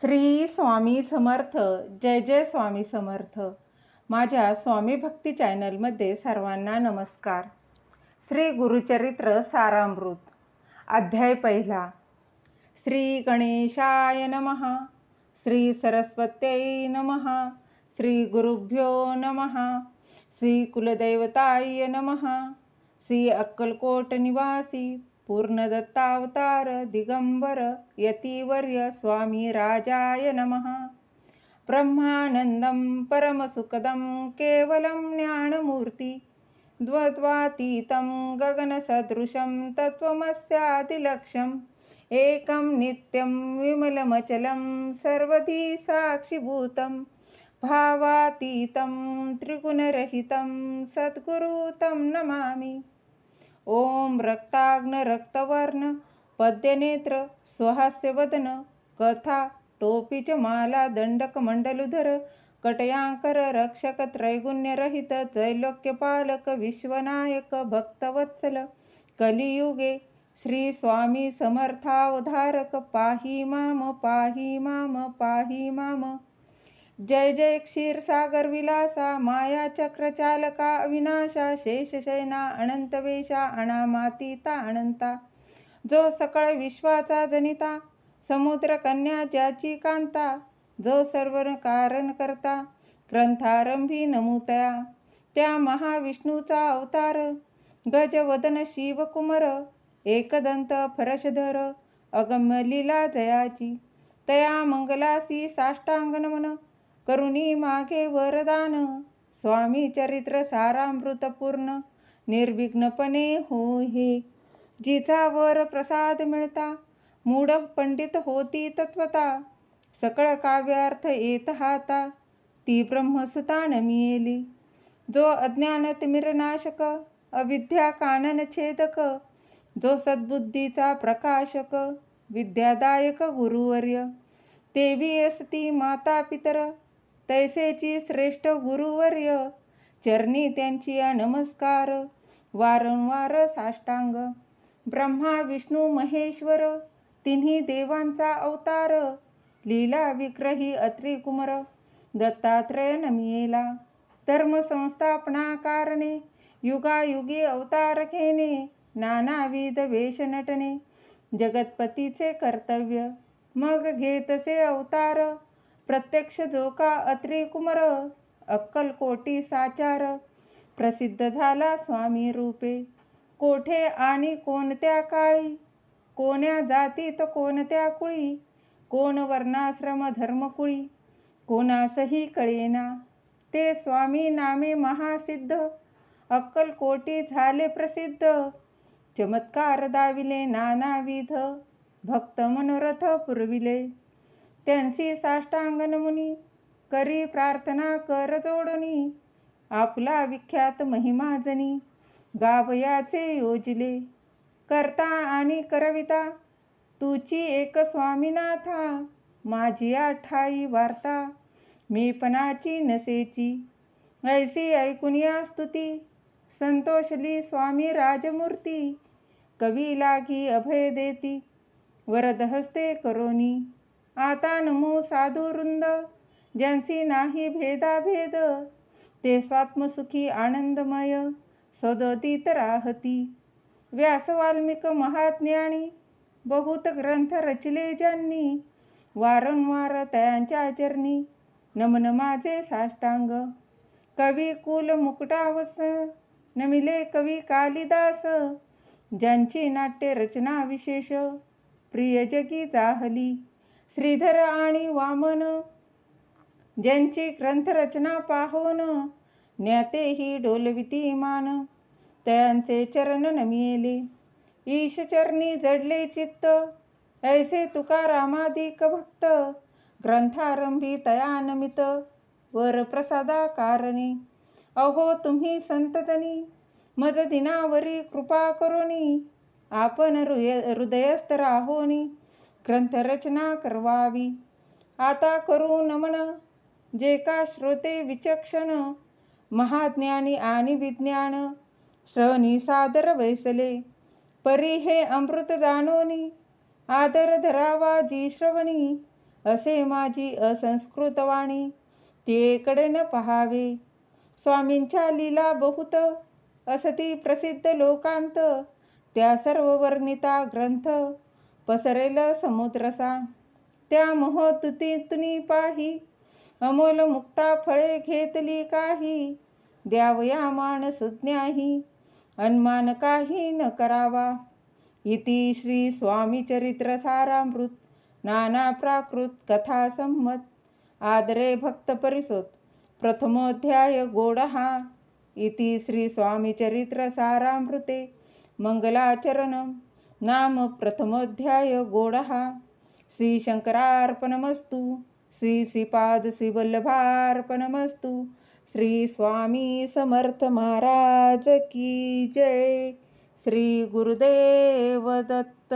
श्री स्वामी समर्थ जय जय स्वामी समर्थ. माझ्या स्वामी भक्ती चॅनलमध्ये सर्वांना नमस्कार. श्री गुरुचरित्र सारामृत अध्याय पहिला. श्री गणेशाय नमहा श्री सरस्वत्यै नमहा श्री गुरुभ्यो नमहा श्री कुलदैवताय नमः श्री अक्कलकोट निवासी पूर्णदत्तावतार दिगंबर यतिवर्य स्वामी राजाय नमः। ब्रह्मानन्दं परमसुखदं केवलं ज्ञानमूर्ति। द्वद्वातीतं गगनसदृशं तत्त्वमस्यादिलक्ष्यम्। एकं नित्यं विमलमचलं सर्वधी साक्षिभूतं भावातीतं त्रिगुणरहितं सद्गुरु तं नमामि। ओम रक्ताग्न रक्तवर्ण पद्यनेत्र स्वहास्यवदन कथा टोपीच माला दंडक मंडलुधर कटयांकर रक्षक त्रैगुण्यरहित त्रैलोक्यपालक विश्वनायक भक्तवत्सल कलियुगे श्री स्वामी समर्थावधारक पाही माम पाही माम पाही माम जय जय क्षीरसागर विलासा माया चक्रचालका अविनाशा शेषशयना अनंतवेशा अनामातीता अनंता जो सकळ विश्वाचा जनिता समुद्र कन्या ज्याची कांता जो सर्व कारण करता ग्रंथारंभी नमुतया. त्या महाविष्णूचा अवतार गजवदन शिवकुमर एकदंत फरशधर अगम्य लीला जयाची. तया मंगलासी साष्टांग नमन करुणी मागे वरदान. स्वामी चरित्र सारामृतपूर्ण निर्विघ्नपणे हो हे जिचा वर प्रसाद मिळता मूढ पंडित होती तत्वता. सकळ काव्यार्थ येत हाता ती ब्रह्मसुता नमियेली जो अज्ञान तिमिरनाशक अविद्या कानन छेदक. जो सद्बुद्धीचा प्रकाशक विद्यादायक गुरुवर्य. देवी असती माता पितर तैसेची श्रेष्ठ गुरुवर्य. चरणी त्यांची नमस्कार. वारंवार साष्टांग. ब्रह्मा विष्णू महेश्वर तिन्ही देवांचा अवतार. लीला विक्रही अत्री कुमर दत्तात्रय नमियेला. धर्म संस्थापना कारणे. युगायुगी अवतार घेणे. नानाविध वेश नटणे. जगतपतीचे कर्तव्य. मग घेतसे अवतार. प्रत्यक्ष जोका अत्री कुमर अक्कलकोटी साचार प्रसिद्ध झाला स्वामी रूपे. कोठे आणि कोणत्या काळी? कोण्या जातीत कोणत्या कुळी? कोण वर्णाश्रम धर्मकुळी? कोणासही कळेना. ते स्वामी नामे महासिद्ध अक्कलकोटी झाले प्रसिद्ध. चमत्कार दाविले नानाविध भक्त मनोरथ पुरविले. त्यांसी साष्टांगनमुनी करी प्रार्थना कर जोडणी आपला विख्यात महिमा जनी गावयाचे योजले करता आणि करविता तुची एक स्वामीनाथा माझी ठाई वार्ता मीपणाची नसेची ऐसी ऐकुनिया स्तुती संतोषली स्वामी राजमूर्ती कवी लागी अभय देती वरद हस्ते करोनी. आता नमो साधुवृंद ज्यांसी नाही भेदाभेद ते स्वात्मसुखी आनंदमय सदतीत राहती व्यास वाल्मिक महाज्ञानी बहुत ग्रंथ रचले ज्यांनी वारंवार त्यांच्या चरणी नमन माझे साष्टांग कवी कुल मुकुटावस नमिले कवी कालिदास ज्यांची नाट्य रचना विशेष प्रिय जगी जाहली श्रीधर आणि वामन ज्यांची ग्रंथरचना पाहून ज्ञातेही डोलविती मान त्यांचे चरण नमिले ईशचरणी जडले चित्त ऐसे तुकारामादिक भक्त ग्रंथारंभी तयानमित वर प्रसादा कारणे अहो तुम्ही संततनी मज दिनावरी कृपा करोनी आपण हृदयस्थ राहोनी. ग्रंथरचना करवावी. आता करू नमन जे का श्रोते विचक्षण महाज्ञानी आणि विज्ञान श्रवणी सादर वैसले. परी हे अमृत जाणोनी आदर धरावा जी श्रवणी असे माझी असंस्कृत वाणी तेकडे न पहावे. स्वामींच्या लीला बहुत असती प्रसिद्ध लोकांत त्या सर्व वर्णिता ग्रंथ पसरेल समुद्रसा त्या मोहतुतीतुनी पाही अमोल मुक्ता फळे घेतली काही द्यावया मान सुज्ञाही अनमान काही न करावा. इति श्री स्वामी चरित्र सारामृत नाना प्राकृत कथा संमत आदरे भक्त परिसोत प्रथमोध्याय गोडहा. इति श्री स्वामी चरित्र सारामृते मंगलाचरणं नाम प्रथमोध्याय गोडहा श्री शंकरार्पणमस्तु श्री श्रीपाद श्रीवल्लभार्पणमस्तु श्री स्वामी समर्थ महाराज की जय। श्री गुरुदेव दत्त।